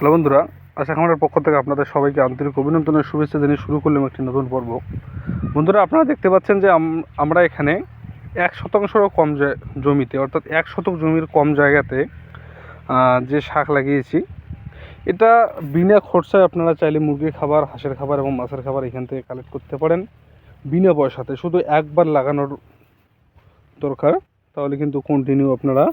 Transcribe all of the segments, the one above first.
Hello বন্ধুরা, আশা খামারের পক্ষ থেকে আপনাদের সবাইকে আন্তরিক অভিনন্দনের শুভেচ্ছা জানিয়ে শুরু করলাম একটি নতুন পর্ব। বন্ধুরা, আপনারা দেখতে পাচ্ছেন যে আমরা এখানে এক শতাংশেরও কম জমিতে, অর্থাৎ এক শতক জমির কম জায়গাতে যে শাক লাগিয়েছি। এটা বিনা খরচায় আপনারা চাইলে মুরগির খাবার, হাঁসের খাবার এবং মাছের খাবার এখান থেকে কালেক্ট করতে পারেন বিনা পয়সাতে। শুধু একবার লাগানোর দরকার, তাহলে কিন্তু কন্টিনিউ আপনারা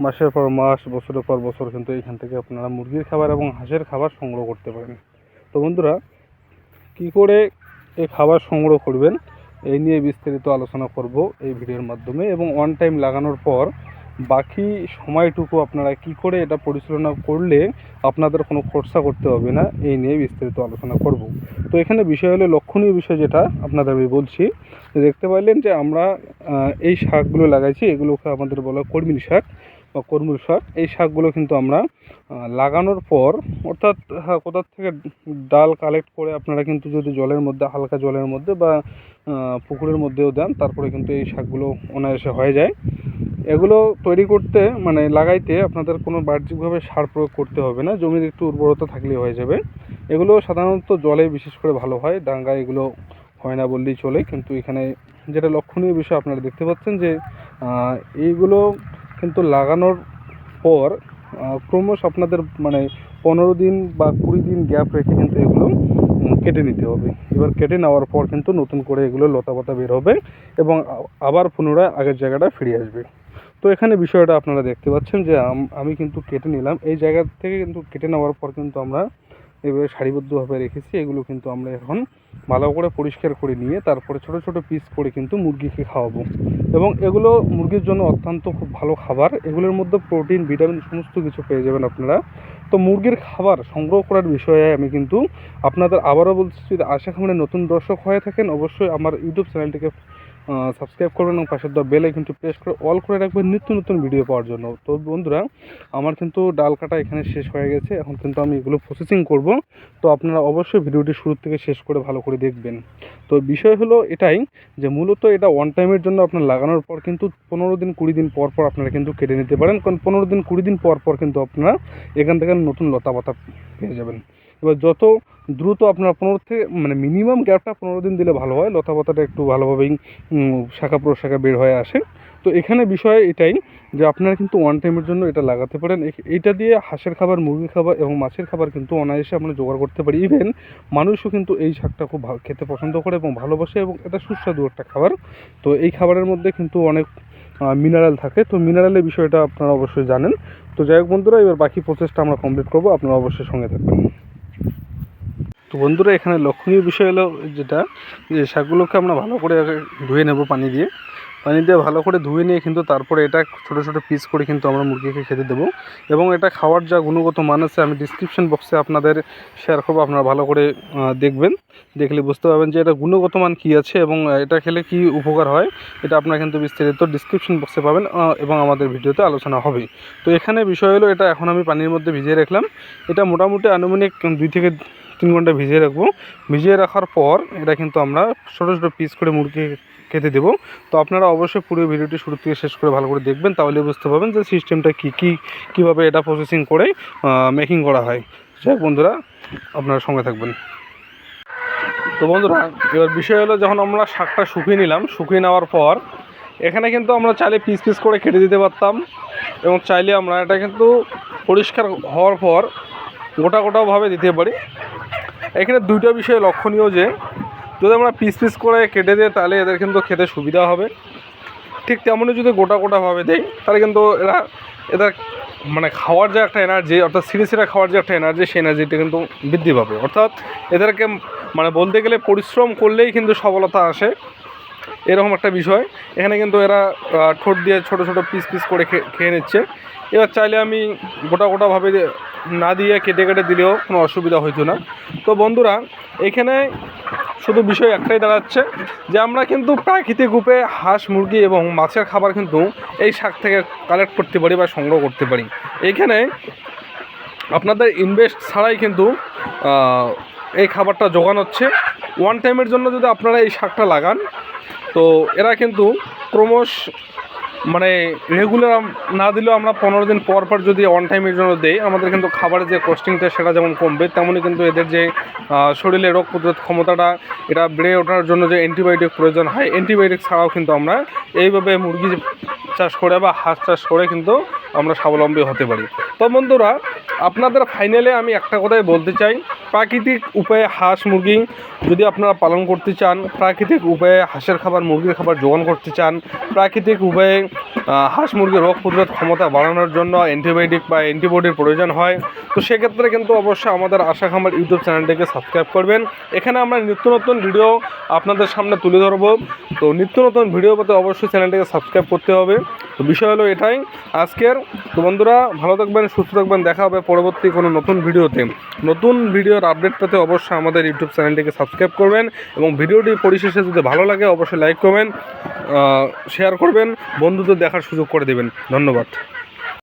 মাসের পর মাস, বছরের পর বছর কিন্তু এখান থেকে আপনারা মুরগির খাবার এবং হাঁসের খাবার সংগ্রহ করতে পারেন। তো বন্ধুরা, কি করে এই খাবার সংগ্রহ করবেন? এই নিয়ে বিস্তারিত আলোচনা করব এই ভিডিওর মাধ্যমে এবং ওয়ান টাইম লাগানোর পর বাকি সময়টুকু আপনারা কি করে এটা পরিচালনা করলে আপনাদের কোনো খরচা করতে হবে না, এই নিয়ে বিস্তারিত আলোচনা করব। তো এখানে বিষয় হলো লক্ষণীয় বিষয় যেটা আপনাদের আমি বলছি। দেখতে পাইলেন যে আমরা এই শাকগুলো লাগাইছি, এগুলোকে আমাদের বলা কর্মীর শাক। বা কর্মূল শাক, এই শাকগুলো কিন্তু আমরা লাগানোর পর, অর্থাৎ হ্যাঁ কোথার থেকে ডাল কালেক্ট করে আপনারা কিন্তু যদি জলের মধ্যে, হালকা জলের মধ্যে বা পুকুরের মধ্যেও দেন, তারপরে কিন্তু এই শাকগুলো অনায়াসে হয়ে যায়। এগুলো তৈরি করতে মানে লাগাইতে আপনাদের কোনো বাহ্যিকভাবে সার প্রয়োগ করতে হবে না, জমির একটু উর্বরতা থাকলেই হয়ে যাবে। এগুলো সাধারণত জলে বিশেষ করে ভালো হয় ডাঙ্গা এগুলো হয় না বললেই চলে, কিন্তু এখানে যেটা লক্ষণীয় বিষয় আপনারা দেখতে পাচ্ছেন যে এইগুলো কিন্তু লাগানোর পর ক্রমশ আপনাদের মানে পনেরো দিন বা কুড়ি দিন গ্যাপ রেখে কিন্তু এগুলো কেটে নিতে হবে। এবার কেটে নেওয়ার পর কিন্তু নতুন করে এগুলো লতা পাতা বের হবে এবং আবার পুনরায় আগের জায়গাটা ফিরে আসবে। তো এখানে বিষয়টা আপনারা দেখতে পাচ্ছেন যে আম- কিন্তু কেটে নিলাম। এই জায়গা থেকে কিন্তু কেটে নেওয়ার পর কিন্তু আমরা এভাবে সারিবদ্ধভাবে রেখেছি। এগুলো কিন্তু আমরা এখন ভালো করে পরিষ্কার করে নিয়ে তারপরে ছোট ছোট পিস করে কিন্তু মুরগিকে খাওয়াবো। এবং এগুলো মুরগির জন্য অত্যন্ত খুব ভালো খাবার। এগুলোর মধ্যে প্রোটিন ভিটামিন সমস্ত কিছু পেয়ে যাবেন আপনারা। তো মুরগির খাবার সংগ্রহ করার বিষয়ে আমি কিন্তু আপনাদের আবারও বলছি, যদি আশা খামারে নতুন দর্শক হয়ে থাকেন, অবশ্যই আমার ইউটিউব চ্যানেলটিকে সাবস্ক্রাইব করবেন এবং পাশের দেওয়া বেল আইকনটি প্রেস করে অল করে রাখবেন নিত্য নতুন ভিডিও পাওয়ার জন্য। তো বন্ধুরা, আমার কিন্তু ডাল কাটা এখানে শেষ হয়ে গেছে। এখন কিন্তু আমি এগুলো প্রসেসিং করব। তো আপনারা অবশ্যই ভিডিওটি শুরু থেকে শেষ করে ভালো করে দেখবেন। তো বিষয় হলো এটাই যে মূলত এটা ওয়ান টাইমের জন্য আপনার লাগানোর পর কিন্তু পনেরো দিন, কুড়ি দিন পর পর আপনারা কিন্তু কেটে নিতে পারেন। কারণ পনেরো দিন, কুড়ি দিন পর পর কিন্তু আপনারা এখান থেকে নতুন লতা পাতা পেয়ে যাবেন। এবার যত দ্রুত আপনার পনেরো থেকে মানে মিনিমাম গ্যাপটা পনেরো দিন দিলে ভালো হয়, লতা পাতাটা একটু ভালোভাবেই শাখা প্রশাখা বের হয়ে আসে। তো এখানে বিষয় এটাই যে আপনারা কিন্তু ওয়ান টাইমের জন্য এটা লাগাতে পারেন। এটা দিয়ে হাঁসের খাবার, মুরগির খাবার এবং মাছের খাবার কিন্তু অনায়াসে আমরা জোগাড় করতে পারি। ইভেন মানুষও কিন্তু এই শাকটা খুব খেতে পছন্দ করে এবং ভালোবাসে এবং এটা সুস্বাদু একটা খাবার। তো এই খাবারের মধ্যে কিন্তু অনেক মিনারেল থাকে। তো মিনারেলের বিষয়টা আপনারা অবশ্যই জানেন। তো যাই হোক বন্ধুরা, এবার বাকি প্রসেসটা আমরা কমপ্লিট করব। আপনারা অবশ্যই সঙ্গে থাকবেন। তো বন্ধুরা, এখানে লক্ষণীয় বিষয় হলো যেটা, যে শাকগুলোকে আমরা ভালো করে ধুয়ে নেব পানি দিয়ে। পানি দিয়ে ভালো করে ধুয়ে নিয়ে কিন্তু তারপরে এটা ছোটো ছোটো পিস করে কিন্তু আমরা মুরগিকে খেতে দেবো। এবং এটা খাওয়ার যা গুণগত মান আছে, আমি ডিসক্রিপশন বক্সে আপনাদের শেয়ার করব, আপনারা ভালো করে দেখবেন। দেখলে বুঝতে পারবেন যে এটা গুণগত মান কী আছে এবং এটা খেলে কি উপকার হয়, এটা আপনারা কিন্তু বিস্তারিত ডিসক্রিপশন বক্সে পাবেন এবং আমাদের ভিডিওতে আলোচনা হবে। তো এখানে বিষয় হলো, এটা এখন আমি পানির মধ্যে ভিজিয়ে রাখলাম। এটা মোটামুটি আনুমানিক দুই থেকে তিন ঘণ্টা ভিজিয়ে রাখব। ভিজিয়ে রাখার পর এটা কিন্তু আমরা ছোটো ছোটো পিস করে মুরগি খেতে দেবো। তো আপনারা অবশ্যই পুরো ভিডিওটি শুরু থেকে শেষ করে ভালো করে দেখবেন, তাহলে বুঝতে পারবেন যে সিস্টেমটা কী কী, কীভাবে এটা প্রসেসিং করে মেকিং করা হয়। যাই বন্ধুরা, আপনারা সঙ্গে থাকবেন। তো বন্ধুরা, এবার বিষয় হলো যখন আমরা শাকটা শুকিয়ে নিলাম, শুকিয়ে নেওয়ার পর এখানে কিন্তু আমরা চাইলে পিস পিস করে কেটে দিতে পারতাম এবং চাইলে আমরা এটা কিন্তু পরিষ্কার হওয়ার পর গোটা, গোটাভাবে দিতে পারি। এখানে দুইটা বিষয় লক্ষণীয় যে, যদি আমরা পিস পিস করে কেটে দিই, তাহলে এদের কিন্তু খেতে সুবিধা হবে। ঠিক তেমনই যদি গোটা গোটাভাবে দেই, তাহলে কিন্তু এরা এদের মানে খাওয়ার যে একটা এনার্জি অর্থাৎ সিঁড়ি সিঁড়া খাওয়ার যে একটা এনার্জি সেই এনার্জিটা কিন্তু বৃদ্ধি পাবে। অর্থাৎ এদেরকে মানে বলতে গেলে পরিশ্রম করলেই কিন্তু সফলতা আসে। এরকম একটা বিষয়। এখানে কিন্তু এরা ঠোঁট দিয়ে ছোট ছোট পিস পিস করে খেয়ে নিচ্ছে। এবার চাইলে আমি গোটা গোটাভাবে না দিয়ে কেটে কেটে দিলেও কোনো অসুবিধা হইতো না। তো বন্ধুরা, এখানে শুধু বিষয় একটাই দাঁড়াচ্ছে যে আমরা কিন্তু প্রাকৃতিক রূপে হাঁস, মুরগি এবং মাছের খাবার কিন্তু এই শাক থেকে কালেক্ট করতে পারি বা সংগ্রহ করতে পারি। এইখানে আপনাদের ইনভেস্ট ছাড়াই কিন্তু এই খাবারটা যোগান হচ্ছে। ওয়ান টাইমের জন্য যদি আপনারা এই শাকটা লাগান, তো এরা কিন্তু ক্রমশ মানে রেগুলার না দিলেও আমরা পনেরো দিন পর পর যদি অন টাইমের জন্য দেই, আমাদের কিন্তু খাবারের যে কস্টিংটা সেটা যেমন কমবে, তেমনই কিন্তু এদের যে শরীরে রোগ প্রতিরোধ ক্ষমতাটা, এটা বেড়ে ওঠার জন্য যে অ্যান্টিবায়োটিক প্রয়োজন হয় অ্যান্টিবায়োটিক ছাড়াও কিন্তু আমরা এইভাবে মুরগি চাষ করে বা হাঁস চাষ করে কিন্তু আমরা স্বাবলম্বী হতে পারি। তো বন্ধুরা, আপনাদের ফাইনালে আমি একটা কথাই বলতে চাই। প্রাকৃতিক উপায়ে হাঁস, মুরগি যদি আপনারা পালন করতে চান, প্রাকৃতিক উপায়ে হাঁসের খাবার, মুরগির খাবার যোগান করতে চান, প্রাকৃতিক উপায়ে হাঁস মুরগির রোগ প্রতিরোধ ক্ষমতা বাড়ানোর জন্য অ্যান্টিবায়োটিক বা অ্যান্টিবডির প্রয়োজন হয়। তো সেক্ষেত্রে কিন্তু অবশ্যই আমাদের আশা খামার ইউটিউব চ্যানেলটিকে সাবস্ক্রাইব করবেন। এখানে আমরা নিত্য নতুন ভিডিও আপনাদের সামনে তুলে ধরবো। তো নিত্য নতুন ভিডিও পেতে অবশ্যই চ্যানেলটিকে সাবস্ক্রাইব করতে হবে। তো বিষয় হলো এটাই। আজকের, তো বন্ধুরা, ভালো থাকবেন, সুস্থ থাকবেন। দেখা হবে পরবর্তী কোনো নতুন ভিডিওতে নতুন ভিডিওর আপডেট পেতে অবশ্যই আমাদের ইউটিউব চ্যানেলটিকে সাবস্ক্রাইব করবেন এবং ভিডিওটি পরিশেষে যদি ভালো লাগে, অবশ্যই লাইক করবেন শেয়ার করবেন। বন্ধুদের দেখার সুযোগ করে দেবেন। ধন্যবাদ।